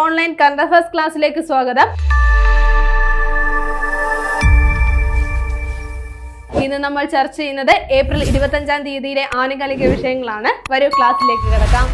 Online current affairs ക്ലാസ്സിലേക്ക് സ്വാഗതം. ഇന്ന് നമ്മൾ ചർച്ച ചെയ്യുന്നത് ഏപ്രിൽ ഇരുപത്തഞ്ചാം തീയതിയിലെ ആനുകാലിക വിഷയങ്ങളാണ്. വരൂ ക്ലാസ്സിലേക്ക് കിടക്കാം.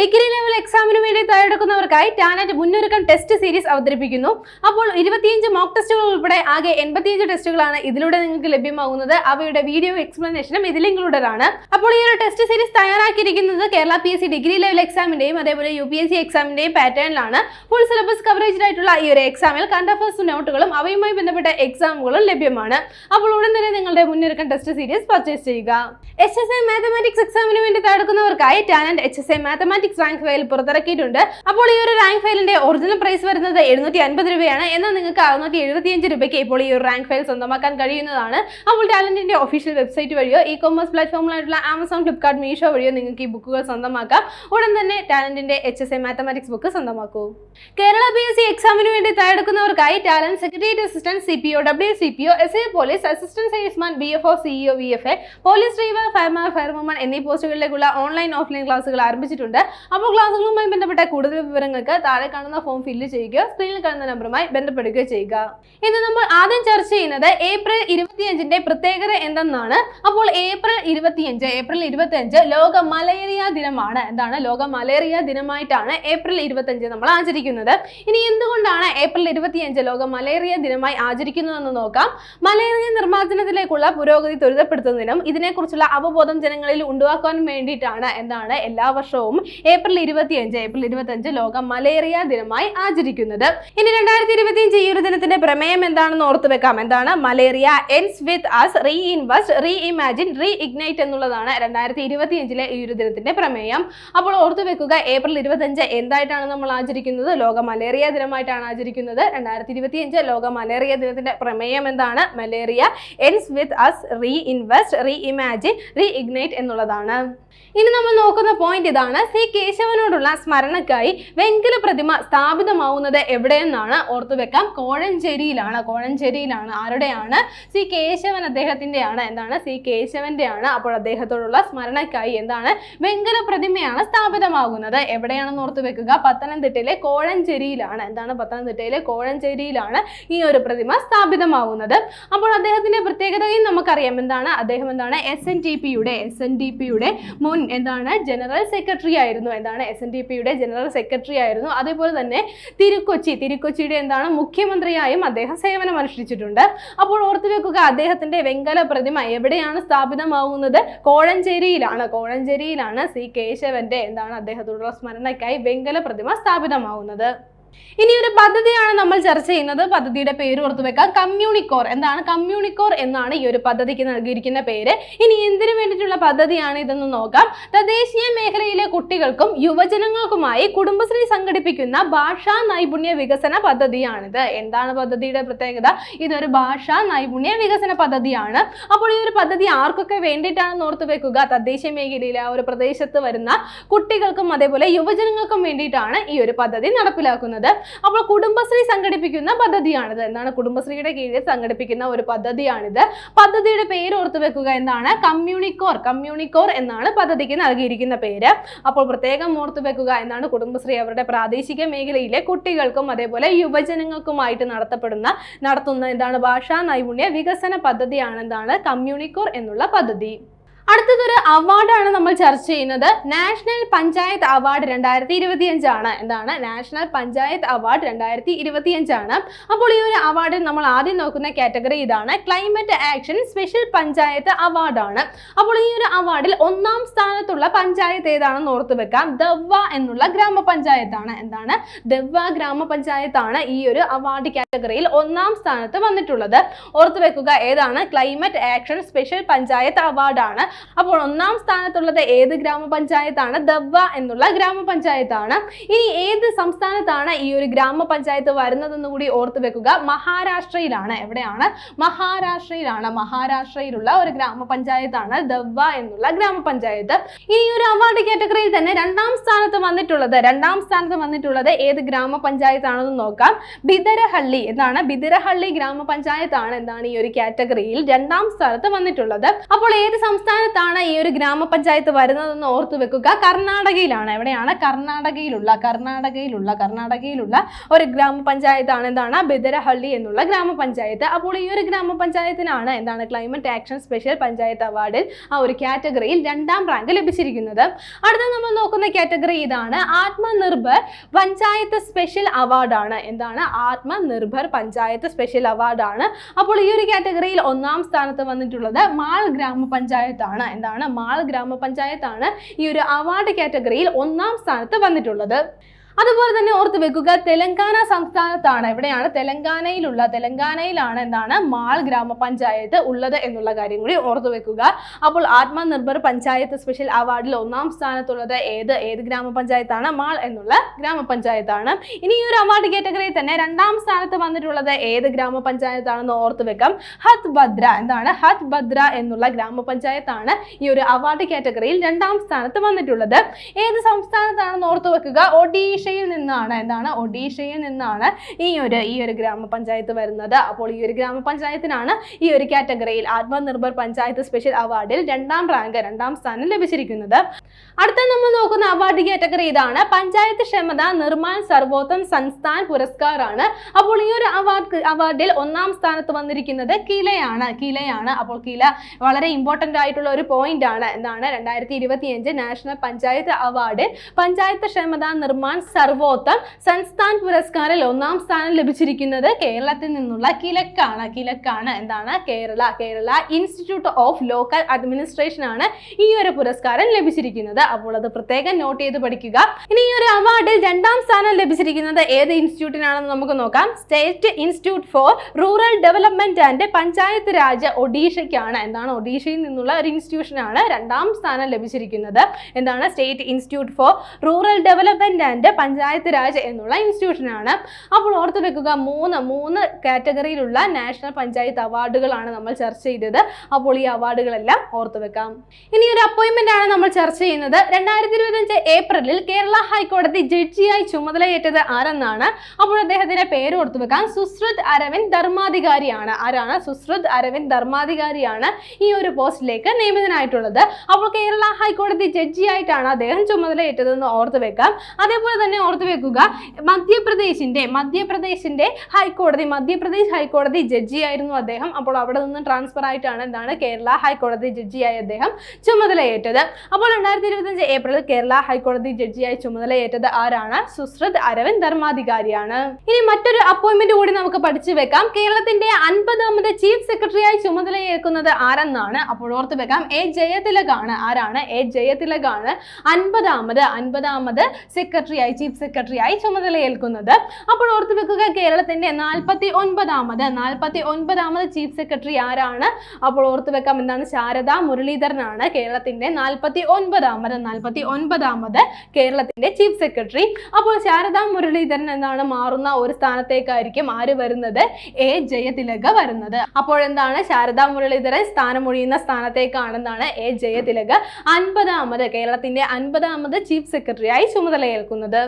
ഡിഗ്രി ലെവൽ എക്സാമിന് വേണ്ടി തയ്യാറെടുക്കുന്നവർക്കായി ടാനറ്റ് മുന്നൊരുക്കം ടെസ്റ്റ് സീരീസ് അവതരിപ്പിക്കുന്നു. അപ്പോൾ ഇരുപത്തിയഞ്ച് മോക്ക് ടെസ്റ്റുകൾ ഉൾപ്പെടെ ആകെ എൺപത്തിയഞ്ച് ടെസ്റ്റുകളാണ് ഇതിലൂടെ നിങ്ങൾക്ക് ലഭ്യമാകുന്നത്. അവയുടെ വീഡിയോ എക്സ്പ്ലനേഷനും ഇതിൽ ഇൻക്ലൂഡഡ് ആണ്. അപ്പോൾ ഈ ഒരു ടെസ്റ്റ് സീരീസ് തയ്യാറാക്കിയിരിക്കുന്നത് Kerala P S C degree level എക്സാമിന്റെയും അതേപോലെ യു പി എസ് സി എക്സാമിന്റെയും പാറ്റേണിലാണ് ഫുൾ സിലബസ് കവറേജ് ആയിട്ടുള്ള ഈ ഒരു എക്സാമിൽ കണ്ട ഫസ്റ്റ് നോട്ടുകളും അവയുമായി ബന്ധപ്പെട്ട എക്സാമുകളും ലഭ്യമാണ്. അപ്പോൾ ഉടൻ തന്നെ നിങ്ങളുടെ മുന്നൊരുക്കം ടെസ്റ്റ് സീരീസ് പർച്ചേസ് ചെയ്യുക. എച്ച് എസ് എ മാത്തമാറ്റിക്സ് എക്സാമിന് വേണ്ടി തയ്യാറെടുക്കുന്നവർക്കായി talent H S A mathematics rank file പുറത്തിറക്കിയിട്ടുണ്ട്. അപ്പോൾ ഈ ഒരു റാങ്ക് ഫയലിന്റെ ഒറിജിനൽ പ്രൈസ് വരുന്നത് എഴുന്നൂറ്റി അൻപത് രൂപയാണ്. എന്നാൽ നിങ്ങൾക്ക് അറുന്നൂറ്റി എഴുപത്തിയഞ്ച് രൂപയ്ക്ക് ഇപ്പോൾ ഈ ഒരു റാങ്ക് ഫയൽ സ്വന്തമാക്കാൻ കഴിയുന്നതാണ്. അപ്പോൾ ടാലന്റിന്റെ ഒഫീഷ്യൽ വെബ്സൈറ്റ് വഴിയോ ഇ കൊമേഴ്സ് പ്ലാറ്റ്ഫോമിലായിട്ടുള്ള ആമസോൺ ഫ്ലിപ്കാർട്ട് മീഷോ വഴിയോ നിങ്ങൾക്ക് ഈ ബുക്കുകൾ സ്വന്തമാക്കാം. ഉടൻ തന്നെ ടാലന്റിന്റെ H S A mathematics book സ്വന്തമാക്കൂ. കേരള പി എസ് സി എക്സാമിന് വേണ്ടി തയ്യാറെടുക്കുന്നവർക്കായി talent secretariat assistant C P O W C P O S A police assistant salesman B F O CEO V F A police driver fireman firewoman എന്നീ പോസ്റ്റുകളിലേക്കുള്ള online offline ക്ലാസുകൾ ആരംഭിച്ചിട്ടുണ്ട്. അപ്പോൾ ക്ലാസ്സുകളുമായി ബന്ധപ്പെട്ട കൂടുതൽ വിവരങ്ങൾക്ക് താഴെ കാണുന്ന ഫോം ഫില്ല് ചെയ്യുക സ്ക്രീനിൽ കാണുന്ന നമ്പറുമായി ബന്ധപ്പെടുകയോ ചെയ്യുക. ഇന്ന് നമ്മൾ ആദ്യം ചർച്ച ചെയ്യുന്നത് ഏപ്രിൽ ഇരുപത്തിയഞ്ചിന്റെ പ്രത്യേകത എന്തെന്നാണ്. അപ്പോൾ ഏപ്രിൽ ഇരുപത്തിയഞ്ച് ഏപ്രിൽ ഇരുപത്തിയഞ്ച് ലോക മലേറിയ ദിനമാണ്. എന്താണ്? ലോക മലേറിയ ദിനമായിട്ടാണ് ഏപ്രിൽ ഇരുപത്തിയഞ്ച് നമ്മൾ ആചരിക്കുന്നത്. ഇനി എന്തുകൊണ്ടാണ് ഏപ്രിൽ ഇരുപത്തിയഞ്ച് ലോക മലേറിയ ദിനമായി ആചരിക്കുന്നതെന്ന് നോക്കാം. മലേറിയ നിർമ്മാർജനത്തിലേക്കുള്ള പുരോഗതി ത്വരിതപ്പെടുത്തുന്നതിനും ഇതിനെക്കുറിച്ചുള്ള അവബോധം ജനങ്ങളിൽ ഉണ്ടാക്കുവാൻ വേണ്ടിയിട്ടാണ്. എന്താണ്? എല്ലാ വർഷവും ഏപ്രിൽ ഇരുപത്തിയഞ്ച് ഏപ്രിൽ ഇരുപത്തിയഞ്ച് ലോക മലേറിയ ദിനമായി ആചരിക്കുന്നത്. ഇനി രണ്ടായിരത്തി ഇരുപത്തിയഞ്ച് ഈ ഒരു ദിനത്തിന്റെ പ്രമേയം എന്താണെന്ന് ഓർത്തു വെക്കാം. എന്താണ്? Malaria ends with us reinvest reimagine reignite എന്നുള്ളതാണ് രണ്ടായിരത്തി ഇരുപത്തിയഞ്ചിലെ ഈ ഒരു ദിനത്തിന്റെ പ്രമേയം. അപ്പോൾ ഓർത്തു വെക്കുക ഏപ്രിൽ ഇരുപത്തഞ്ച് എന്തായിട്ടാണ് നമ്മൾ ആചരിക്കുന്നത്? ലോക മലേറിയ ദിനമായിട്ടാണ് ആചരിക്കുന്നത്. രണ്ടായിരത്തി ഇരുപത്തിയഞ്ച് ലോക മലേറിയ ദിനത്തിന്റെ പ്രമേയം എന്താണ്? Malaria ends with us reinvest reimagine reignite എന്നുള്ളതാണ്. ഇനി നമ്മൾ നോക്കുന്ന പോയിന്റ് ഇതാണ്. ശ്രീ കേശവനോടുള്ള സ്മരണക്കായി വെങ്കല പ്രതിമ സ്ഥാപിതമാവുന്നത് എവിടെയെന്നാണ് ഓർത്തു വെക്കാം. കോഴഞ്ചേരിയിലാണ്. കോഴഞ്ചേരിയിലാണ്. ആരുടെയാണ്? ശ്രീ കേശവൻ അദ്ദേഹത്തിന്റെയാണ് എന്താണ്? സി കേശവന്റെയാണ് അപ്പോൾ അദ്ദേഹത്തോടുള്ള സ്മരണക്കായി എന്താണ്? വെങ്കല പ്രതിമയാണ് സ്ഥാപിതമാകുന്നത്. എവിടെയാണെന്ന് ഓർത്തു വെക്കുക. പത്തനംതിട്ടയിലെ കോഴഞ്ചേരിയിലാണ്. എന്താണ് പത്തനംതിട്ടയിലെ കോഴഞ്ചേരിയിലാണ് ഈ ഒരു പ്രതിമ സ്ഥാപിതമാകുന്നത്. അപ്പോൾ അദ്ദേഹത്തിന്റെ പ്രത്യേകതയും നമുക്കറിയാം. എന്താണ്? അദ്ദേഹം എന്താണ്? എസ് എൻ ടി പിയുടെ എസ് എൻ ഡി പിയുടെ മുൻ എന്താണ്? ജനറൽ സെക്രട്ടറി ആയിരുന്നു. എന്താണ്? എസ് എൻ ഡി പിയുടെ ജനറൽ സെക്രട്ടറി ആയിരുന്നു. അതേപോലെ തന്നെ തിരുക്കൊച്ചി. തിരുക്കൊച്ചിയുടെ എന്താണ്? മുഖ്യമന്ത്രിയായും അദ്ദേഹം സേവനം അനുഷ്ഠിച്ചിട്ടുണ്ട്. അപ്പോൾ ഓർത്തു വെക്കുക അദ്ദേഹത്തിന്റെ വെങ്കല പ്രതിമ എവിടെയാണ് സ്ഥാപിതമാവുന്നത്? കോഴഞ്ചേരിയിലാണ്. കോഴഞ്ചേരിയിലാണ് സി കേശവന്റെ എന്താണ്? അദ്ദേഹത്തോടുള്ള സ്മരണയ്ക്കായി വെങ്കല പ്രതിമ സ്ഥാപിതമാവുന്നത്. ഇനി ഒരു പദ്ധതിയാണ് നമ്മൾ ചർച്ച ചെയ്യുന്നത്. പദ്ധതിയുടെ പേര് ഓർത്തു വെക്കാം. കമ്മ്യൂണിക്കോർ. എന്താണ് കമ്മ്യൂണിക്കോർ എന്നാണ് ഈ ഒരു പദ്ധതിക്ക് നൽകിയിരിക്കുന്ന പേര്. ഇനി എന്തിനു വേണ്ടിയിട്ടുള്ള പദ്ധതിയാണ് ഇതെന്ന് നോക്കാം. തദ്ദേശീയ മേഖലയിലെ കുട്ടികൾക്കും യുവജനങ്ങൾക്കുമായി കുടുംബശ്രീ സംഘടിപ്പിക്കുന്ന ഭാഷാ നൈപുണ്യ വികസന പദ്ധതിയാണിത്. എന്താണ് പദ്ധതിയുടെ പ്രത്യേകത? ഇതൊരു ഭാഷാ നൈപുണ്യ വികസന പദ്ധതിയാണ്. അപ്പോൾ ഈ ഒരു പദ്ധതി ആർക്കൊക്കെ വേണ്ടിയിട്ടാണെന്ന് ഓർത്തു വെക്കുക. തദ്ദേശീയ മേഖലയിലെ ആ ഒരു പ്രദേശത്ത് വരുന്ന കുട്ടികൾക്കും അതേപോലെ യുവജനങ്ങൾക്കും വേണ്ടിയിട്ടാണ് ഈ ഒരു പദ്ധതി നടപ്പിലാക്കുന്നത്. അപ്പോൾ കുടുംബശ്രീ സംഘടിപ്പിക്കുന്ന പദ്ധതിയാണിത്. എന്താണ്? കുടുംബശ്രീയുടെ കീഴിൽ സംഘടിപ്പിക്കുന്ന ഒരു പദ്ധതിയാണിത്. പദ്ധതിയുടെ പേര് ഓർത്തു വെക്കുക എന്താണ്? കമ്മ്യൂണിക്കോർ. കമ്മ്യൂണിക്കോർ എന്നാണ് പദ്ധതിക്ക് നൽകിയിരിക്കുന്ന പേര്. അപ്പോൾ പ്രത്യേകം ഓർത്തു വെക്കുക എന്നാണ് കുടുംബശ്രീ അവരുടെ പ്രാദേശിക മേഖലയിലെ കുട്ടികൾക്കും അതേപോലെ യുവജനങ്ങൾക്കുമായിട്ട് നടത്തപ്പെടുന്ന നടത്തുന്ന എന്താണ്? ഭാഷാ നൈപുണ്യ വികസന പദ്ധതിയാണ് എന്താണ് കമ്മ്യൂണിക്കോർ എന്നുള്ള പദ്ധതി. അടുത്തതൊരു അവാർഡാണ് നമ്മൾ ചർച്ച ചെയ്യുന്നത്. നാഷണൽ പഞ്ചായത്ത് അവാർഡ് രണ്ടായിരത്തി ഇരുപത്തിയഞ്ചാണ് എന്താണ്? നാഷണൽ പഞ്ചായത്ത് അവാർഡ് രണ്ടായിരത്തി ഇരുപത്തിയഞ്ചാണ് അപ്പോൾ ഈ ഒരു അവാർഡിൽ നമ്മൾ ആദ്യം നോക്കുന്ന കാറ്റഗറി ഇതാണ്. ക്ലൈമറ്റ് ആക്ഷൻ സ്പെഷ്യൽ പഞ്ചായത്ത് അവാർഡാണ് അപ്പോൾ ഈ ഒരു അവാർഡിൽ ഒന്നാം സ്ഥാനത്തുള്ള പഞ്ചായത്ത് ഏതാണെന്ന് ഓർത്ത് വെക്കാം. ദവ്വ എന്നുള്ള ഗ്രാമപഞ്ചായത്താണ് എന്താണ്? ദവ്വ ഗ്രാമപഞ്ചായത്താണ് ഈ ഒരു അവാർഡ് കാറ്റഗറിയിൽ ഒന്നാം സ്ഥാനത്ത് വന്നിട്ടുള്ളത്. ഓർത്ത് വെക്കുക ഏതാണ്? ക്ലൈമറ്റ് ആക്ഷൻ സ്പെഷ്യൽ പഞ്ചായത്ത് അവാർഡാണ് അപ്പോൾ ഒന്നാം സ്ഥാനത്തുള്ളത് ഏത് ഗ്രാമപഞ്ചായത്താണ്? ദവ്വ എന്നുള്ള ഗ്രാമപഞ്ചായത്താണ്. ഇനി ഏത് സംസ്ഥാനത്താണ് ഈ ഒരു ഗ്രാമപഞ്ചായത്ത് വരുന്നതെന്ന് കൂടി ഓർത്തു വെക്കുക. മഹാരാഷ്ട്രയിലാണ്. എവിടെയാണ്? മഹാരാഷ്ട്രയിലാണ്. മഹാരാഷ്ട്രയിലുള്ള ഒരു ഗ്രാമപഞ്ചായത്താണ് ദവ്വ എന്നുള്ള ഗ്രാമപഞ്ചായത്ത്. ഈ ഒരു അവാർഡ് കാറ്റഗറിയിൽ തന്നെ രണ്ടാം സ്ഥാനത്ത് വന്നിട്ടുള്ളത് രണ്ടാം സ്ഥാനത്ത് വന്നിട്ടുള്ളത് ഏത് ഗ്രാമപഞ്ചായത്താണെന്ന് നോക്കാം. ബിദരഹള്ളി എന്നാണ് ബിദരഹള്ളി ഗ്രാമപഞ്ചായത്താണ് എന്താണ് ഈ ഒരു കാറ്റഗറിയിൽ രണ്ടാം സ്ഥാനത്ത് വന്നിട്ടുള്ളത്. അപ്പോൾ ഏത് സംസ്ഥാനത്താണ് ഈ ഒരു ഗ്രാമപഞ്ചായത്ത് വരുന്നതെന്ന് ഓർത്തു വെക്കുക. കർണാടകയിലാണ്. എവിടെയാണ്? കർണാടകയിലുള്ള കർണാടകയിലുള്ള കർണാടകയിലുള്ള ഒരു ഗ്രാമപഞ്ചായത്താണ്. എന്താണ്? ബിദരഹള്ളി എന്നുള്ള ഗ്രാമപഞ്ചായത്ത്. അപ്പോൾ ഈ ഒരു ഗ്രാമപഞ്ചായത്തിനാണ് എന്താണ് ക്ലൈമറ്റ് ആക്ഷൻ സ്പെഷ്യൽ പഞ്ചായത്ത് അവാർഡിൽ ആ ഒരു കാറ്റഗറിയിൽ രണ്ടാം റാങ്ക് ലഭിച്ചിരിക്കുന്നത്. അടുത്ത നമ്മൾ നോക്കുന്ന കാറ്റഗറി ഇതാണ് ആത്മനിർഭർ പഞ്ചായത്ത് സ്പെഷ്യൽ അവാർഡാണ് എന്താണ്? ആത്മനിർഭർ പഞ്ചായത്ത് സ്പെഷ്യൽ അവാർഡാണ് അപ്പോൾ ഈ ഒരു കാറ്റഗറിയിൽ ഒന്നാം സ്ഥാനത്ത് വന്നിട്ടുള്ളത് മാൾ ഗ്രാമപഞ്ചായത്താണ്. എന്താണ്? മാൾ ഗ്രാമപഞ്ചായത്താണ് ഈ ഒരു അവാർഡ് കാറ്റഗറിയിൽ ഒന്നാം സ്ഥാനത്ത് വന്നിട്ടുള്ളത്. അതുപോലെ തന്നെ ഓർത്ത് വെക്കുക തെലങ്കാന സംസ്ഥാനത്താണ് എവിടെയാണ്? തെലങ്കാനയിലുള്ള തെലങ്കാനയിലാണ് എന്താണ്? മാൾ ഗ്രാമപഞ്ചായത്ത് ഉള്ളത് എന്നുള്ള കാര്യം കൂടി ഓർത്ത് വെക്കുക. അപ്പോൾ ആത്മനിർഭർ പഞ്ചായത്ത് സ്പെഷ്യൽ അവാർഡിൽ ഒന്നാം സ്ഥാനത്തുള്ളത് ഏത്? ഏത് ഗ്രാമപഞ്ചായത്താണ്? മാൾ എന്നുള്ള ഗ്രാമപഞ്ചായത്താണ്. ഇനി ഈ ഒരു അവാർഡ് കാറ്റഗറിയിൽ തന്നെ രണ്ടാം സ്ഥാനത്ത് വന്നിട്ടുള്ളത് ഏത് ഗ്രാമപഞ്ചായത്താണെന്ന് ഓർത്ത് വെക്കാം. ഹത് ഭദ്ര എന്താണ്? ഹത് ഭദ്ര എന്നുള്ള ഗ്രാമപഞ്ചായത്താണ് ഈ ഒരു അവാർഡ് കാറ്റഗറിയിൽ രണ്ടാം സ്ഥാനത്ത് വന്നിട്ടുള്ളത്. ഏത് സംസ്ഥാനത്താണെന്ന് ഓർത്ത് വെക്കുക? ഒഡീഷയിൽ നിന്നാണ് എന്താണ്? ഒഡീഷയിൽ നിന്നാണ് ഈ ഒരു ഈ ഒരു ഗ്രാമപഞ്ചായത്ത് വരുന്നത്. അപ്പോൾ ഈ ഒരു ഗ്രാമപഞ്ചായത്തിനാണ് ഈ ഒരു കാറ്റഗറിയിൽ ആത്മനിർഭർ പഞ്ചായത്ത് സ്പെഷ്യൽ അവാർഡിൽ രണ്ടാം റാങ്ക് രണ്ടാം സ്ഥാനം ലഭിച്ചിരിക്കുന്നത്. അടുത്ത നമ്മൾ നോക്കുന്ന അവാർഡ് കാറ്റഗറി ഇതാണ്. പഞ്ചായത്ത് ക്ഷമത നിർമ്മാൺ സർവോത്തം സംസ്ഥാൻ പുരസ്കാറാണ് അപ്പോൾ ഈ ഒരു അവാർഡ് അവാർഡിൽ ഒന്നാം സ്ഥാനത്ത് വന്നിരിക്കുന്നത് കിലയാണ് കിലയാണ്. അപ്പോൾ കില വളരെ ഇമ്പോർട്ടന്റ് ആയിട്ടുള്ള ഒരു പോയിന്റ് ആണ്. എന്താണ്? രണ്ടായിരത്തി ഇരുപത്തിയഞ്ച് നാഷണൽ പഞ്ചായത്ത് അവാർഡ് പഞ്ചായത്ത് ക്ഷമത നിർമ്മാൺ സർവോത്തം സൻസ്ഥാൻ പുരസ്കാരിൽ ഒന്നാം സ്ഥാനം ലഭിച്ചിരിക്കുന്നത് കേരളത്തിൽ നിന്നുള്ള കിലക്കാണ്. കിലക്കാണ് എന്താണ്? Kerala. Kerala institute of local administration ആണ് ഈ ഒരു പുരസ്കാരം ലഭിച്ചിരിക്കുന്നത്. അപ്പോൾ അത് പ്രത്യേകം നോട്ട് ചെയ്ത് പഠിക്കുക. ഇനി ഈ ഒരു അവാർഡിൽ രണ്ടാം സ്ഥാനം ലഭിച്ചിരിക്കുന്നത് ഏത് ഇൻസ്റ്റിറ്റ്യൂട്ടിനാണെന്ന് നമുക്ക് നോക്കാം. State institute for rural development and Panchayat Raj ഒഡീഷയ്ക്കാണ് എന്താണ്? ഒഡീഷയിൽ നിന്നുള്ള ഒരു ഇൻസ്റ്റിറ്റ്യൂഷനാണ് രണ്ടാം സ്ഥാനം ലഭിച്ചിരിക്കുന്നത്. എന്താണ്? State institute for rural development and Panchayat Raj എന്നുള്ള ഇൻസ്റ്റിറ്റ്യൂഷനാണ് അപ്പോൾ ഓർത്ത് വെക്കുക മൂന്ന് മൂന്ന് കാറ്റഗറിയിലുള്ള നാഷണൽ പഞ്ചായത്ത് അവാർഡുകളാണ് നമ്മൾ ചർച്ച ചെയ്തത്. അപ്പോൾ ഈ അവാർഡുകളെല്ലാം ഓർത്ത് വെക്കാം. ഇനി ഒരു അപ്പോയിൻമെന്റ് ആണ് നമ്മൾ ചർച്ച ചെയ്യുന്നത്. രണ്ടായിരത്തി ഇരുപത്തഞ്ച് ഏപ്രിലിൽ കേരള ഹൈക്കോടതി ജഡ്ജിയായി ചുമതലയേറ്റത് ആരെന്നാണ്? അപ്പോൾ അദ്ദേഹത്തിന്റെ പേര് ഓർത്ത് വെക്കാം. സുശ്രുത് അരവിന്ദ് ധർമാധികാരിയാണ്. ആരാണ്? സുശ്രുത് അരവിന്ദ് ധർമാധികാരിയാണ് ഈ ഒരു പോസ്റ്റിലേക്ക് നിയമിതനായിട്ടുള്ളത്. അപ്പോൾ കേരള ഹൈക്കോടതി ജഡ്ജിയായിട്ടാണ് അദ്ദേഹം ചുമതലയേറ്റതെന്ന് ഓർത്ത് വെക്കാം. അതേപോലെ തന്നെ ഓർത്ത് വെക്കുക. മധ്യപ്രദേശിന്റെ മധ്യപ്രദേശിന്റെ ഹൈക്കോടതി മധ്യപ്രദേശ് ഹൈക്കോടതി ജഡ്ജി ആയിരുന്നു അദ്ദേഹം. അപ്പോൾ അവിടെ നിന്ന് ട്രാൻസ്ഫർ ആയിട്ടാണ് എന്താണ് കേരള ഹൈക്കോടതി ജഡ്ജിയായി അദ്ദേഹം ചുമതലയേറ്റത്. അപ്പോൾ രണ്ടായിരത്തി ഇരുപത്തഞ്ച് ഏപ്രിലിൽ കേരള ഹൈക്കോടതി ജഡ്ജിയായി ചുമതലയേറ്റത് ആരാണ്? സുശ്രുത് അരവിന്ദ് ധർമാധികാരിയാണ്. ഇനി മറ്റൊരു അപ്പോയിന്റ്മെന്റ് കൂടി നമുക്ക് പഠിച്ചു വെക്കാം. കേരളത്തിന്റെ അൻപതാമത് ചീഫ് സെക്രട്ടറിയായി ചുമതലയേൽക്കുന്നത് ആരെന്നാണ്? അപ്പോൾ ഓർത്ത് വെക്കാം. എ ജയതിലകാണ്. ആരാണ്? എ ജയതിലകാണ് അൻപതാമത് അൻപതാമത് സെക്രട്ടറിയായി ചീഫ് സെക്രട്ടറിയായി ചുമതലയേൽക്കുന്നത്. അപ്പോൾ ഓർത്ത് വെക്കുക കേരളത്തിന്റെ നാൽപ്പത്തി ഒൻപതാമത് നാൽപ്പത്തി ഒൻപതാമത് ചീഫ് സെക്രട്ടറി ആരാണ്? അപ്പോൾ ഓർത്ത് വെക്കാം എന്താണ്? ശാരദ മുരളീധരനാണ് കേരളത്തിന്റെ നാൽപ്പത്തി ഒൻപതാമത് നാൽപ്പത്തി ഒൻപതാമത് കേരളത്തിന്റെ ചീഫ് സെക്രട്ടറി അപ്പോൾ ശാരദ മുരളീധരൻ എന്നാണ് മാറുന്ന ഒരു സ്ഥാനത്തേക്കായിരിക്കും ആര് വരുന്നത്? എ. ജയതിലക വരുന്നത്. അപ്പോൾ എന്താണ്? ശാരദ മുരളീധരൻ സ്ഥാനമൊഴിയുന്ന സ്ഥാനത്തേക്കാണെന്നാണ് എ. ജയതിലക അൻപതാമത് കേരളത്തിന്റെ അൻപതാമത് ചീഫ് സെക്രട്ടറിയായി ചുമതലയേൽക്കുന്നത്.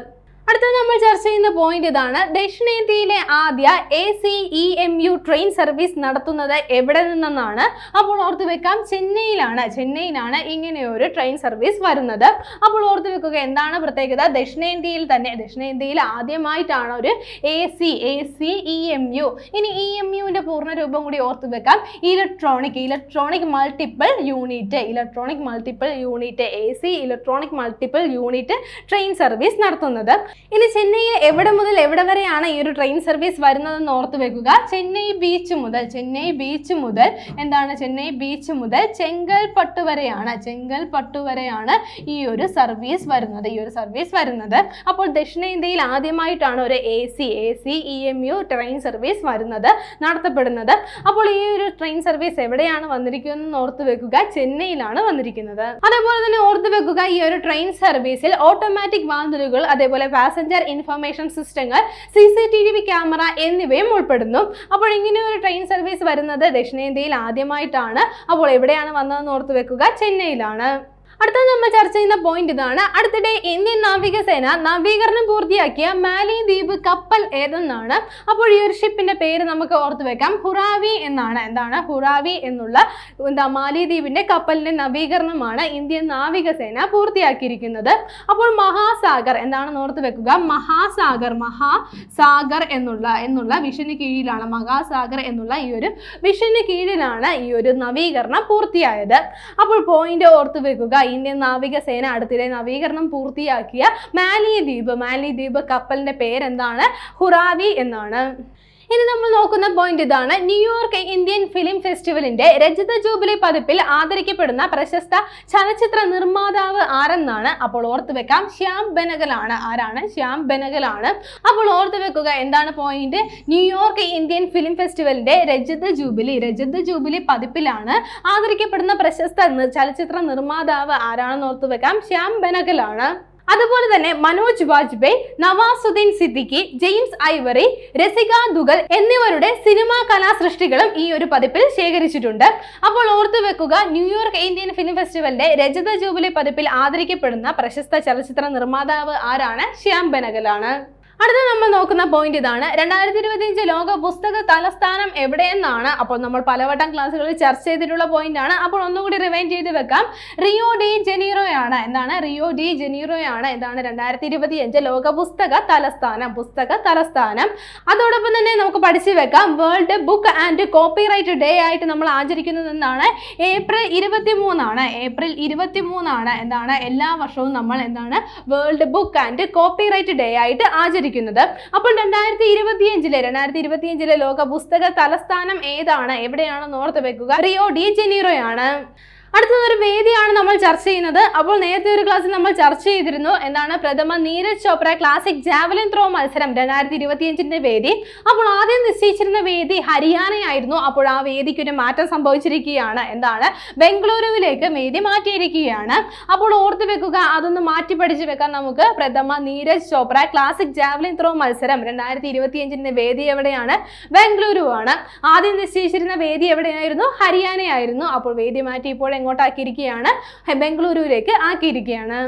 അടുത്ത നമ്മൾ ചർച്ച ചെയ്യുന്ന പോയിന്റ് ഇതാണ്. ദക്ഷിണേന്ത്യയിലെ ആദ്യ A C E M U train service നടത്തുന്നത് എവിടെ നിന്നെന്നാണ്. അപ്പോൾ ഓർത്ത് വെക്കാം ചെന്നൈയിലാണ്. ചെന്നൈയിലാണ് ഇങ്ങനെയൊരു ട്രെയിൻ സർവീസ് വരുന്നത്. അപ്പോൾ ഓർത്ത് വെക്കുക എന്താണ് പ്രത്യേകത? ദക്ഷിണേന്ത്യയിൽ തന്നെ ദക്ഷിണേന്ത്യയിൽ ആദ്യമായിട്ടാണ് ഒരു A C A C E M U ഇനി ഇ എം യുവിന്റെ പൂർണ രൂപം കൂടി ഓർത്ത് വെക്കാം. Electronic electronic multiple unit electronic multiple unit A C electronic multiple unit train service നടത്തുന്നത്. ഇനി ചെന്നൈയിൽ എവിടെ മുതൽ എവിടെ വരെയാണ് ഈ ഒരു ട്രെയിൻ സർവീസ് വരുന്നതെന്ന് ഓർത്ത് വെക്കുക. ചെന്നൈ ബീച്ച് മുതൽ ചെന്നൈ ബീച്ച് മുതൽ എന്താണ്? ചെന്നൈ ബീച്ച് മുതൽ ചെങ്കൽപ്പട്ട് വരെയാണ് ചെങ്കൽപ്പട്ട് വരെയാണ് ഈ ഒരു സർവീസ് വരുന്നത് ഈ ഒരു സർവീസ് വരുന്നത്. അപ്പോൾ ദക്ഷിണേന്ത്യയിൽ ആദ്യമായിട്ടാണ് ഒരു A C A C E M U train service വരുന്നത് നടത്തപ്പെടുന്നത്. അപ്പോൾ ഈ ഒരു ട്രെയിൻ സർവീസ് എവിടെയാണ് വന്നിരിക്കുന്നത് ഓർത്ത് വെക്കുക. ചെന്നൈയിലാണ് വന്നിരിക്കുന്നത്. അതേപോലെ തന്നെ ഓർത്ത് വെക്കുക ഈ ഒരു ട്രെയിൻ സർവീസിൽ ഓട്ടോമാറ്റിക് വാതിലുകൾ അതേപോലെ പാസഞ്ചർ ഇൻഫർമേഷൻ സിസ്റ്റങ്ങൾ C C T V camera എന്നിവയും ഉൾപ്പെടുന്നു. അപ്പോൾ ഇങ്ങനെ ഒരു ട്രെയിൻ സർവീസ് വരുന്നത് ദക്ഷിണേന്ത്യയിൽ ആദ്യമായിട്ടാണ്. അപ്പോൾ എവിടെയാണ് വന്നതെന്ന് ഓർത്ത് വെക്കുക? ചെന്നൈയിലാണ്. അടുത്തത് നമ്മൾ ചർച്ച ചെയ്യുന്ന പോയിന്റ് ഇതാണ്. അടുത്തിടെ ഇന്ത്യൻ നാവികസേന നവീകരണം പൂർത്തിയാക്കിയ മാലി ദ്വീപ് കപ്പൽ ഏതെന്നാണ്. അപ്പോൾ ഈ ഒരു ഷിപ്പിന്റെ പേര് നമുക്ക് ഓർത്ത് വെക്കാം. ഹുറാവി എന്നാണ്. എന്താണ്? ഹുറാവി എന്നുള്ള എന്താ മാലിദ്വീപിന്റെ കപ്പലിന്റെ നവീകരണമാണ് ഇന്ത്യൻ നാവികസേന പൂർത്തിയാക്കിയിരിക്കുന്നത്. അപ്പോൾ മഹാസാഗർ എന്താണെന്ന് ഓർത്ത് വെക്കുക. മഹാസാഗർ മഹാസാഗർ എന്നുള്ള എന്നുള്ള വിഷന് കീഴിലാണ്. മഹാസാഗർ എന്നുള്ള ഈ ഒരു വിഷന് കീഴിലാണ് ഈ ഒരു നവീകരണം പൂർത്തിയായത്. അപ്പോൾ പോയിന്റ് ഓർത്ത് വെക്കുക. ഇന്ത്യൻ നാവികസേന അടുത്തിടെ നവീകരണം പൂർത്തിയാക്കിയ മാലി ദ്വീപ് മാലി ദ്വീപ് കപ്പലിന്റെ പേരെന്താണ്? ഹുറാവി എന്നാണ്. ഇനി നമ്മൾ നോക്കുന്ന പോയിന്റ് ഇതാണ്. ന്യൂയോർക്ക് ഇന്ത്യൻ ഫിലിം ഫെസ്റ്റിവലിന്റെ രജത ജൂബിലി പതിപ്പിൽ ആദരിക്കപ്പെടുന്ന പ്രശസ്ത ചലച്ചിത്ര നിർമ്മാതാവ് ആരെന്നാണ്? അപ്പോൾ ഓർത്തു വെക്കാം. ശ്യാം ബെനഗലാണ്. ആരാണ്? ശ്യാം ബെനഗലാണ്. അപ്പോൾ ഓർത്തു വെക്കുക എന്താണ് point New York Indian film ഫെസ്റ്റിവലിന്റെ രജത ജൂബിലി രജത ജൂബിലി പതിപ്പിലാണ് ആദരിക്കപ്പെടുന്ന പ്രശസ്ത ചലച്ചിത്ര നിർമ്മാതാവ് ആരാണെന്ന് ഓർത്തു വെക്കാം. ശ്യാം ബെനഗലാണ്. അതുപോലെ തന്നെ മനോജ് വാജ്പേയി നവാസുദ്ദീൻ സിദ്ദിഖി ജെയിംസ് ഐവറി രസിക ദുഗൽ എന്നിവരുടെ സിനിമാ കലാസൃഷ്ടികളും ഈ ഒരു പതിപ്പിൽ ശേഖരിച്ചിട്ടുണ്ട്. അപ്പോൾ ഓർത്തു വെക്കുക ന്യൂയോർക്ക് ഇന്ത്യൻ ഫിലിം ഫെസ്റ്റിവലിന്റെ രജത ജൂബിലി പതിപ്പിൽ ആദരിക്കപ്പെടുന്ന പ്രശസ്ത ചലച്ചിത്ര നിർമ്മാതാവ് ആരാണ്? ശ്യാം ബെനഗലാണ്. അടുത്ത നമ്മൾ നോക്കുന്ന പോയിന്റ് ഇതാണ്. രണ്ടായിരത്തി ഇരുപത്തിയഞ്ച് ലോക പുസ്തക തലസ്ഥാനം എവിടെയെന്നാണ്? അപ്പോൾ നമ്മൾ പലവട്ടം ക്ലാസ്സുകളിൽ ചർച്ച ചെയ്തിട്ടുള്ള പോയിന്റ് ആണ്. അപ്പോൾ ഒന്നുകൂടി റിവൈൻഡ് ചെയ്ത് വെക്കാം. റിയോ ഡി ജനീറോയാണ്. എന്താണ്? റിയോ ഡി ജനീറോയാണ്. എന്താണ് രണ്ടായിരത്തി ഇരുപത്തിയഞ്ച് ലോക പുസ്തക തലസ്ഥാനം. പുസ്തക തലസ്ഥാനം. അതോടൊപ്പം തന്നെ നമുക്ക് പഠിച്ചു വെക്കാം. World book and copyright day ആയിട്ട് നമ്മൾ ആചരിക്കുന്നത് എന്താണ്? ഏപ്രിൽ ഇരുപത്തി മൂന്നാണ് ഏപ്രിൽ ഇരുപത്തി മൂന്നാണ് എന്താണ്? എല്ലാ വർഷവും നമ്മൾ എന്താണ്? World book and copyright day ആയിട്ട് ആചരിക്കുന്നത് അപ്പോൾ രണ്ടായിരത്തി ഇരുപത്തിയഞ്ചിലെ രണ്ടായിരത്തി ഇരുപത്തിയഞ്ചിലെ ലോക പുസ്തക തലസ്ഥാനം ഏതാണ്? എവിടെയാണെന്ന് ഓർത്ത് വെക്കുക. റിയോ ഡി ജനീറോയാണ്. അടുത്തത് ഒരു വേദിയാണ് നമ്മൾ ചർച്ച ചെയ്യുന്നത്. അപ്പോൾ നേരത്തെ ഒരു ക്ലാസ്സിൽ നമ്മൾ ചർച്ച ചെയ്തിരുന്നു. എന്താണ്? പ്രഥമ Neeraj Chopra classic javelin throw മത്സരം രണ്ടായിരത്തി ഇരുപത്തിയഞ്ചിന്റെ വേദി. അപ്പോൾ ആദ്യം നിശ്ചയിച്ചിരുന്ന വേദി ഹരിയാനയായിരുന്നു. അപ്പോൾ ആ വേദിക്ക് ഒരു മാറ്റം സംഭവിച്ചിരിക്കുകയാണ്. എന്താണ്? ബംഗളൂരുവിലേക്ക് വേദി മാറ്റിയിരിക്കുകയാണ്. അപ്പോൾ ഓർത്ത് വെക്കുക അതൊന്ന് മാറ്റി പഠിച്ചു വെക്കാൻ നമുക്ക്. പ്രഥമ Neeraj Chopra classic javelin throw മത്സരം രണ്ടായിരത്തി ഇരുപത്തിയഞ്ചിന്റെ വേദി എവിടെയാണ്? ബംഗളൂരു ആണ് ആദ്യം നിശ്ചയിച്ചിരുന്ന വേദി എവിടെയായിരുന്നു? ഹരിയാനയായിരുന്നു. അപ്പോൾ വേദി മാറ്റി ഇപ്പോൾ എങ്ങോട്ടാക്കിയിരിക്കുകയാണ്? ബംഗളൂരുവിലേക്ക് ആക്കിയിരിക്കുകയാണ്.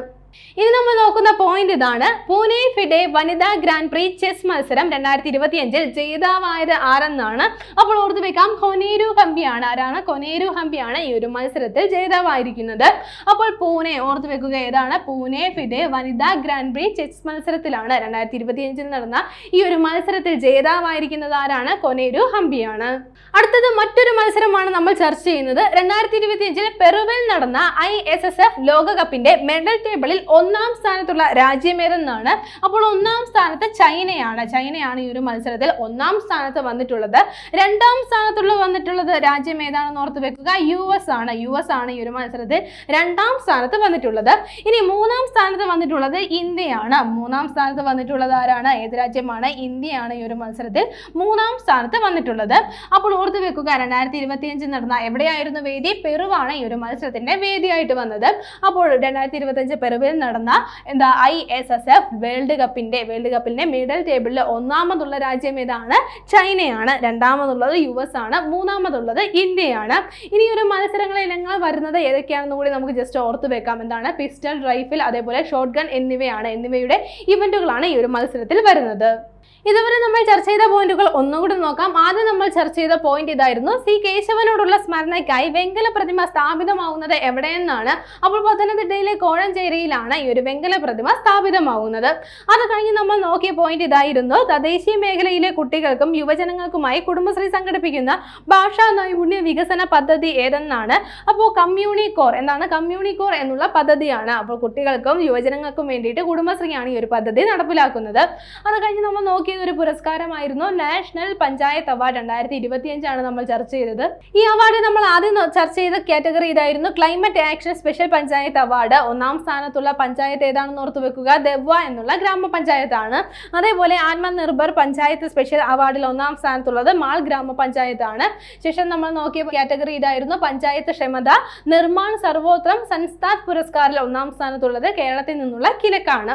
ഇനി നമ്മൾ നോക്കുന്ന പോയിന്റ് ഇതാണ്. പൂനെ ഫിഡെ വനിതാ ഗ്രാൻഡ് പ്രീ ചെസ് മത്സരം രണ്ടായിരത്തി ഇരുപത്തി അഞ്ചിൽ ജേതാവായത് ആരെന്നാണ്? അപ്പോൾ ഓർത്ത് വെക്കാം കൊനേരു ഹംപിയാണ്. ആരാണ്? കൊനേരു ഹംപിയാണ് ഈ ഒരു മത്സരത്തിൽ ജേതാവായിരിക്കുന്നത്. അപ്പോൾ പൂനെ ഓർത്ത് വെക്കുക ഏതാണ്? പൂനെ ഫിഡെ വനിതാ ഗ്രാൻഡ് പ്രീ ചെസ് മത്സരത്തിലാണ് രണ്ടായിരത്തി ഇരുപത്തി അഞ്ചിൽ നടന്ന ഈ ഒരു മത്സരത്തിൽ ജേതാവായിരിക്കുന്നത് ആരാണ്? കൊനേരു ഹംപിയാണ്. അടുത്തത് മറ്റൊരു മത്സരമാണ് നമ്മൾ ചർച്ച ചെയ്യുന്നത്. രണ്ടായിരത്തി ഇരുപത്തി അഞ്ചിൽ പെറുവിൽ നടന്ന ഐ എസ് എസ് എഫ് ലോകകപ്പിന്റെ മെഡൽ ടേബിളിൽ ഒന്നാം സ്ഥാനത്തുള്ള രാജ്യം ഏതെന്നാണ്? അപ്പോൾ ഒന്നാം സ്ഥാനത്ത് ചൈനയാണ്. ചൈനയാണ് ഈ ഒരു മത്സരത്തിൽ ഒന്നാം സ്ഥാനത്ത് വന്നിട്ടുള്ളത്. രണ്ടാം സ്ഥാനത്തുള്ള വന്നിട്ടുള്ളത് രാജ്യം ഏതാണെന്ന് ഓർത്ത് വെക്കുക? യു എസ് ആണ്. യു എസ് ആണ് ഈ ഒരു മത്സരത്തിൽ രണ്ടാം സ്ഥാനത്ത് വന്നിട്ടുള്ളത്. ഇനി മൂന്നാം സ്ഥാനത്ത് വന്നിട്ടുള്ളത് ഇന്ത്യയാണ്. മൂന്നാം സ്ഥാനത്ത് വന്നിട്ടുള്ളത് ആരാണ്? ഏത് രാജ്യമാണ്? ഇന്ത്യയാണ് ഈ ഒരു മത്സരത്തിൽ മൂന്നാം സ്ഥാനത്ത് വന്നിട്ടുള്ളത്. അപ്പോൾ ഓർത്ത് വെക്കുക രണ്ടായിരത്തി ഇരുപത്തിയഞ്ചിൽ നടന്ന എവിടെയായിരുന്നു വേദി? പെറുവാണ് ഈ ഒരു മത്സരത്തിന്റെ വേദിയായിട്ട് വന്നത്. അപ്പോൾ രണ്ടായിരത്തി ഇരുപത്തിയഞ്ച് പെറുവിൽ നടന്ന എന്താ I S S F world കപ്പിന്റെ വേൾഡ് കപ്പിന്റെ മെഡൽ ടേബിളിൽ ഒന്നാമതുള്ള രാജ്യം ഏതാണ്? ചൈനയാണ്. രണ്ടാമതുള്ളത് യു എസ് ആണ്. മൂന്നാമതുള്ളത് ഇന്ത്യയാണ്. ഇനി ഒരു മത്സരങ്ങൾ ഇനങ്ങൾ വരുന്നത് ഏതൊക്കെയാണെന്ന് കൂടി നമുക്ക് ജസ്റ്റ് ഓർത്ത് വെക്കാം. എന്താണ്? പിസ്റ്റൾ റൈഫിൽ അതേപോലെ ഷോട്ട് ഗൺ എന്നിവയാണ്. എന്നിവയുടെ ഇവന്റുകളാണ് ഈ ഒരു മത്സരത്തിൽ വരുന്നത്. ഇതുവരെ നമ്മൾ ചർച്ച ചെയ്ത പോയിന്റുകൾ ഒന്നുകൂടി നോക്കാം. ആദ്യം നമ്മൾ ചർച്ച ചെയ്ത പോയിന്റ് ഇതായിരുന്നു. സി കേശവനോടുള്ള സ്മരണയ്ക്കായി വെങ്കല പ്രതിമ സ്ഥാപിതമാവുന്നത് എവിടെയെന്നാണ്. അപ്പോൾ പത്തനംതിട്ടയിലെ കോഴഞ്ചേരിയിലാണ് ഈ ഒരു വെങ്കല പ്രതിമ സ്ഥാപിതമാവുന്നത്. അത് കഴിഞ്ഞ് നമ്മൾ നോക്കിയ പോയിന്റ് ഇതായിരുന്നു. തദ്ദേശീയ മേഖലയിലെ കുട്ടികൾക്കും യുവജനങ്ങൾക്കുമായി കുടുംബശ്രീ സംഘടിപ്പിക്കുന്ന ഭാഷാ നൈപുണ്യ വികസന പദ്ധതി ഏതെന്നാണ്. അപ്പോൾ കമ്മ്യൂണി കോർ എന്താണ്? കമ്മ്യൂണി കോർ എന്നുള്ള പദ്ധതിയാണ്. അപ്പോൾ കുട്ടികൾക്കും യുവജനങ്ങൾക്കും വേണ്ടിയിട്ട് കുടുംബശ്രീയാണ് ഈ ഒരു പദ്ധതി നടപ്പിലാക്കുന്നത്. അത് കഴിഞ്ഞ് നമ്മൾ നോക്കിയത് ഒരു പുരസ്കാരമായിരുന്നു നാഷണൽ പഞ്ചായത്ത് അവാർഡ് രണ്ടായിരത്തി ഇരുപത്തിയഞ്ചാണ് നമ്മൾ ചർച്ച ചെയ്തത്. ഈ അവാർഡ് നമ്മൾ ആദ്യം ചർച്ച ചെയ്ത കാറ്റഗറി ഇതായിരുന്നു climate action special panchayat award. ഒന്നാം സ്ഥാനത്തുള്ള പഞ്ചായത്ത് ഏതാണെന്ന് ഓർത്തു വെക്കുക? ദവ്വ എന്നുള്ള ഗ്രാമപഞ്ചായത്താണ്. അതേപോലെ ആത്മനിർഭർ പഞ്ചായത്ത് സ്പെഷ്യൽ അവാർഡിൽ ഒന്നാം സ്ഥാനത്തുള്ളത് മാൾ ഗ്രാമപഞ്ചായത്താണ്. ശേഷം നമ്മൾ നോക്കിയ കാറ്റഗറി ഇതായിരുന്നു പഞ്ചായത്ത് ക്ഷമത. നിർമ്മാൺ സർവോത്രം സംസ്ഥാത് പുരസ്കാരിൽ ഒന്നാം സ്ഥാനത്തുള്ളത് കേരളത്തിൽ നിന്നുള്ള കിലക്കാണ്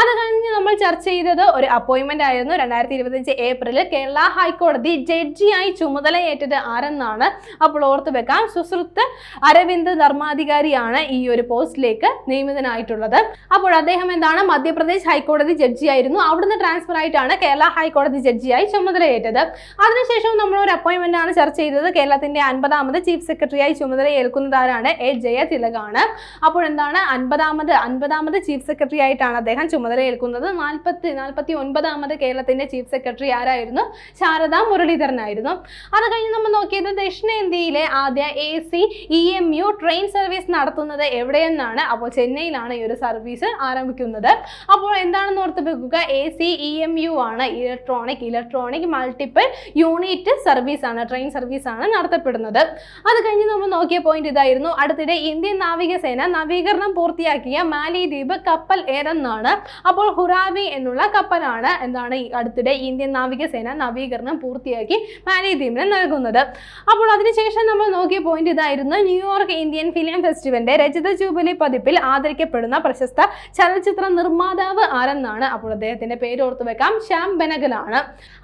അത് കഴിഞ്ഞ് നമ്മൾ ചർച്ച ചെയ്തത് ഒരു അപ്പോയിന്റ്മെന്റ് ആയിരുന്നു രണ്ടായിരത്തി ഇരുപത്തിയഞ്ച് ഏപ്രിലിൽ കേരള ഹൈക്കോടതി ജഡ്ജിയായി ചുമതലയേറ്റത് ആരെന്നാണ് അപ്പോൾ ഓർത്ത് വെക്കാം. സുശ്രുത്ത് അരവിന്ദ് ധർമാധികാരിയാണ് ഈ ഒരു പോസ്റ്റിലേക്ക് നിയമിതനായിട്ടുള്ളത്. അപ്പോൾ അദ്ദേഹം എന്താണ്? മധ്യപ്രദേശ് ഹൈക്കോടതി ജഡ്ജിയായിരുന്നു. അവിടുന്ന് ട്രാൻസ്ഫർ ആയിട്ടാണ് കേരള ഹൈക്കോടതി ജഡ്ജിയായി ചുമതലയേറ്റത്. അതിനുശേഷം നമ്മൾ ഒരു അപ്പോയിന്റ്മെന്റ് ആണ് ചർച്ച ചെയ്തത്. കേരളത്തിന്റെ അൻപതാമത് ചീഫ് സെക്രട്ടറിയായി ചുമതല ഏൽക്കുന്നതാരാണ് എ. ജയതിലകാണ്. അപ്പോൾ എന്താണ്? അൻപതാമത് അൻപതാമത് ചീഫ് സെക്രട്ടറി ആയിട്ടാണ് അദ്ദേഹം ചുമതല ഏൽക്കുന്നത് നാൽപ്പത്തി നാൽപ്പത്തി ഒൻപതാമത് കേരളത്തിന്റെ ചീഫ് സെക്രട്ടറി ആരായിരുന്നു? ശാരദ മുരളീധരനായിരുന്നു. അത് കഴിഞ്ഞ് നമ്മൾ നോക്കിയത് ദക്ഷിണേന്ത്യയിലെ ആദ്യ A C E M U train service നടത്തുന്നത് എവിടെയെന്നാണ്? അപ്പോൾ ചെന്നൈയിലാണ് ഈ ഒരു സർവീസ് ആരംഭിക്കുന്നത്. അപ്പോൾ എന്താണെന്ന് ഓർത്ത് വെക്കുക? A C E M U ആണ് electronic electronic multiple unit service ആണ് ട്രെയിൻ സർവീസ് ആണ് നടത്തപ്പെടുന്നത്. അത് കഴിഞ്ഞ് നമ്മൾ നോക്കിയ പോയിന്റ് ഇതായിരുന്നു. അടുത്തിടെ ഇന്ത്യൻ നാവികസേന നവീകരണം പൂർത്തിയാക്കിയ മാലിദ്വീപ് കപ്പൽ ഏതെന്നാണ്? അപ്പോൾ ഹുറാവി എന്നുള്ള കപ്പലാണ്. എന്താണ്? ഈ അടുത്തിടെ ഇന്ത്യൻ നാവികസേന നവീകരണം പൂർത്തിയാക്കി മാലിദ്വീപിന് നൽകുന്നത്. അപ്പോൾ അതിനുശേഷം നമ്മൾ നോക്കിയ പോയിന്റ് ഇതായിരുന്നു ന്യൂയോർക്ക് ഇന്ത്യൻ ഫിലിം ഫെസ്റ്റിവലിന്റെ രജത ജൂബിലി പതിപ്പിൽ ആദരിക്കപ്പെടുന്ന പ്രശസ്ത ചലച്ചിത്ര നിർമ്മാതാവ് ആരെന്നാണ്? അപ്പോൾ അദ്ദേഹത്തിന്റെ പേര് ഓർത്തു വെക്കാം. ശ്യാം ബെനഗലാണ്.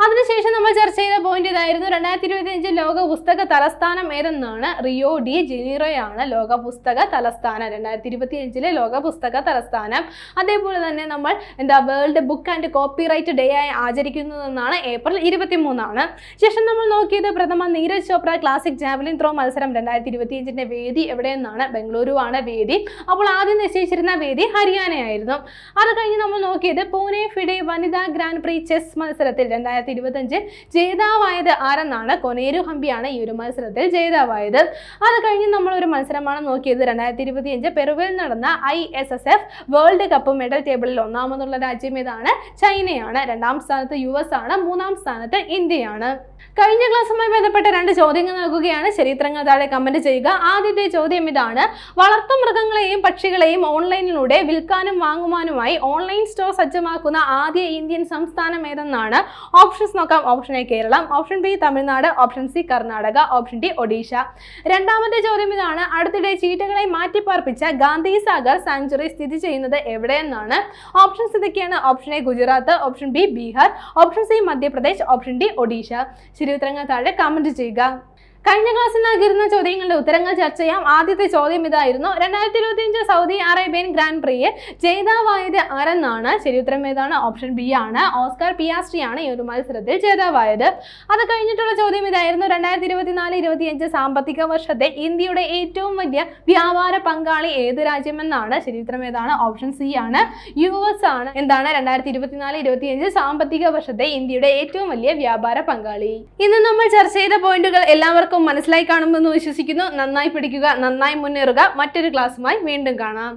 അതിനുശേഷം നമ്മൾ ചർച്ച ചെയ്ത പോയിന്റ് ഇതായിരുന്നു രണ്ടായിരത്തി ഇരുപത്തിയഞ്ച് ലോക പുസ്തക തലസ്ഥാനം ഏതെന്നാണ്? റിയോ ഡി ജനീറോയാണ് ലോക പുസ്തക തലസ്ഥാനം. രണ്ടായിരത്തി ഇരുപത്തിയഞ്ചിലെ ലോക പുസ്തക തലസ്ഥാനം. അതേപോലെ തന്നെ നമ്മൾ എന്താ world book and copyright day ആയി ആചരിക്കുന്നതെന്നാണ് ഏപ്രിൽ ഇരുപത്തി മൂന്നാണ് ശേഷം നമ്മൾ നോക്കിയത് പ്രഥമ Neeraj Chopra classic javelin throw മത്സരം രണ്ടായിരത്തി ഇരുപത്തി അഞ്ചിന്റെ വേദി എവിടെയെന്നാണ്? ബംഗളൂരു ആണ് വേദി. അപ്പോൾ ആദ്യം നിശ്ചയിച്ചിരുന്ന വേദി ഹരിയാനയായിരുന്നു. അത് കഴിഞ്ഞ് നമ്മൾ നോക്കിയത് പൂനെ ഫിഡെ വനിതാ ഗ്രാൻഡ് പ്രീ ചെസ് മത്സരത്തിൽ രണ്ടായിരത്തി ഇരുപത്തഞ്ച് ജേതാവായത് ആരെന്നാണ്? കൊനേരു ഹംപിയാണ് ഈ ഒരു മത്സരത്തിൽ ജേതാവായത്. അത് കഴിഞ്ഞ് ഒരു മത്സരമാണ് നോക്കിയത് രണ്ടായിരത്തി ഇരുപത്തി അഞ്ച് പെറുവിൽ നടന്ന I S S F world cup medal ടേബിളിൽ ഒന്നാമതുള്ള രാജ്യം ഏതാണ്? ചൈനയാണ്. രണ്ടാം സ്ഥാനത്ത് യു എസ് ആണ് മൂന്നാം സ്ഥാനത്ത് ഇന്ത്യയാണ്. കഴിഞ്ഞ ക്ലാസ്സുമായി ബന്ധപ്പെട്ട രണ്ട് ചോദ്യങ്ങൾ നൽകുകയാണ്. ചരിത്രങ്ങൾ താഴെ കമന്റ് ചെയ്യുക. ആദ്യത്തെ ചോദ്യം ഇതാണ്. വളർത്തു മൃഗങ്ങളെയും പക്ഷികളെയും ഓൺലൈനിലൂടെ വിൽക്കാനും വാങ്ങുവാനുമായി ഓൺലൈൻ സ്റ്റോർ സജ്ജമാക്കുന്ന ആദ്യ ഇന്ത്യൻ സംസ്ഥാനം ഏതെന്നാണ്? ഓപ്ഷൻസ് നോക്കാം. Option A Keralam option B Tamil Nadu option C Karnataka option D Odisha. രണ്ടാമത്തെ ചോദ്യം ഇതാണ്. അടുത്തിടെ ചീറ്റകളെ മാറ്റിപ്പാർപ്പിച്ച ഗാന്ധി സാഗർ സാങ്ച്വറി സ്ഥിതി ചെയ്യുന്നത് എവിടെയെന്നാണ്? ഓപ്ഷൻസ് ഇതൊക്കെയാണ്. Option A Gujarat option B Bihar option C Madhya Pradesh option D Odisha. ശരി ഉത്തരങ്ങൾ താഴെ കമന്റ് ചെയ്യുക. കഴിഞ്ഞ ക്ലാസ്സിൽ നൽകിയിരുന്ന ചോദ്യങ്ങളുടെ ഉത്തരങ്ങൾ ചർച്ച ചെയ്യാം. ആദ്യത്തെ ചോദ്യം ഇതായിരുന്നു. രണ്ടായിരത്തി ഇരുപത്തിയഞ്ച് സൗദി അറേബ്യൻ ഗ്രാൻഡ് പ്രിയെ ജേതാവായത് ആരെന്നാണ്? ശരി ഉത്തരം ഏതാണ്? ഓപ്ഷൻ ബി ആണ്. ഓസ്കാർ പിയാസ്ട്രി ആണ് ഈ ഒരു മത്സരത്തിൽ ജേതാവായത്. അത് കഴിഞ്ഞിട്ടുള്ള ചോദ്യം ഇതായിരുന്നു. രണ്ടായിരത്തി ഇരുപത്തിനാല് ഇരുപത്തിയഞ്ച് സാമ്പത്തിക വർഷത്തെ ഇന്ത്യയുടെ ഏറ്റവും വലിയ വ്യാപാര പങ്കാളി ഏത് രാജ്യമെന്നാണ്? ശരി ഉത്തരം ഏതാണ്? ഓപ്ഷൻ സി ആണ്. യു എസ് ആണ്. എന്താണ്? രണ്ടായിരത്തി ഇരുപത്തിനാല് ഇരുപത്തിയഞ്ച് സാമ്പത്തിക വർഷത്തെ ഇന്ത്യയുടെ ഏറ്റവും വലിയ വ്യാപാര പങ്കാളി. ഇന്ന് നമ്മൾ ചർച്ച ചെയ്ത പോയിന്റുകൾ എല്ലാവർക്കും മനസ്സിലായി കാണുമെന്ന് വിശ്വസിക്കുന്നു. നന്നായി പഠിക്കുക നന്നായി മുന്നേറുക. മറ്റൊരു ക്ലാസ്സുമായി വീണ്ടും കാണാം.